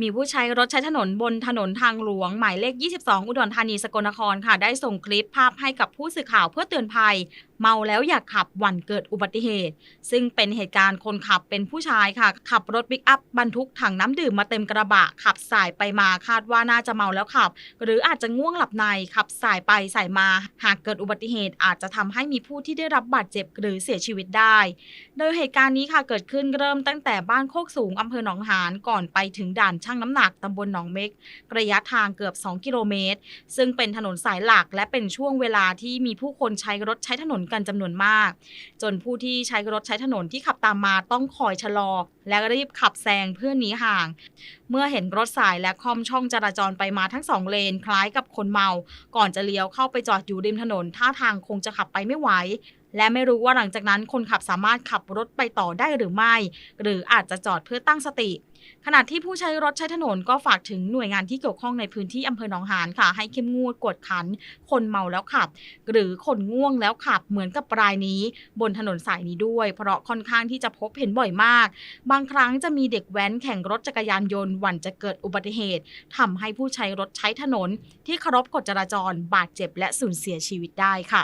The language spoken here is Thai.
มีผู้ใช้รถใช้ถนนบนถนนทางหลวง หมายเลข 22 อุดรธานีสกลนครค่ะ ได้ส่งคลิปภาพให้กับผู้สื่อข่าวเพื่อเตือนภัย เมาแล้วอย่าขับหวันเกิดอุบัติเหตุ ซึ่งเป็นเหตุการณ์คนขับเป็นผู้ชายค่ะ ขับรถปิกอัพบรรทุกถังน้ำดื่มมาเต็มกระบะ ขับสายไปมาคาดว่าน่าจะเมาแล้วขับ หรืออาจจะง่วงหลับในขับสายไปสายมา หากเกิดอุบัติเหตุอาจจะทำให้มีผู้ที่ได้รับบาดเจ็บหรือเสียชีวิตได้ โดยเหตุการณ์นี้ค่ะเกิดขึ้นเริ่มตั้งแต่บ้านโคกสูงอำเภอหนองหานก่อนไปถึงด่านช่างน้ำหนักตำบลหนองเม็ก ระยะทางเกือบ 2 กิโลเมตร ซึ่งเป็นถนนสายหลักและเป็นช่วงเวลาที่มีผู้คนใช้รถใช้ถนนกันจำนวนมาก จนผู้ที่ใช้รถใช้ถนนที่ขับตามมาต้องคอยชะลอ และรีบขับแซงเพื่อหนีห่างเมื่อเห็นรถสายและคอมช่องจราจรไปมาทั้งสองเลน คล้ายกับคนเมา ก่อนจะเลี้ยวเข้าไปจอดอยู่ริมถนน ท่าทางคงจะขับไปไม่ไหวและไม่รู้ว่าหลังจากนั้นคนขับสามารถขับรถไปต่อได้หรือไม่ หรืออาจจะจอดเพื่อตั้งสติ ขณะที่ผู้ใช้รถใช้ถนนก็ฝากถึงหน่วยงานที่เกี่ยวข้องในพื้นที่อำเภอหนองหานค่ะ ให้เข้มงวดกวดขัน คนเมาแล้วขับ หรือคนง่วงแล้วขับเหมือนกับรายนี้ บนถนนสายนี้ด้วย เพราะค่อนข้างที่จะพบเห็นบ่อยมาก บางครั้งจะมีเด็กแว้นแข่งรถจักรยานยนต์วันจะเกิดอุบัติเหตุทำให้ผู้ใช้รถใช้ถนน ที่เคารพกฎจราจรบาดเจ็บและสูญเสียชีวิตได้ค่ะ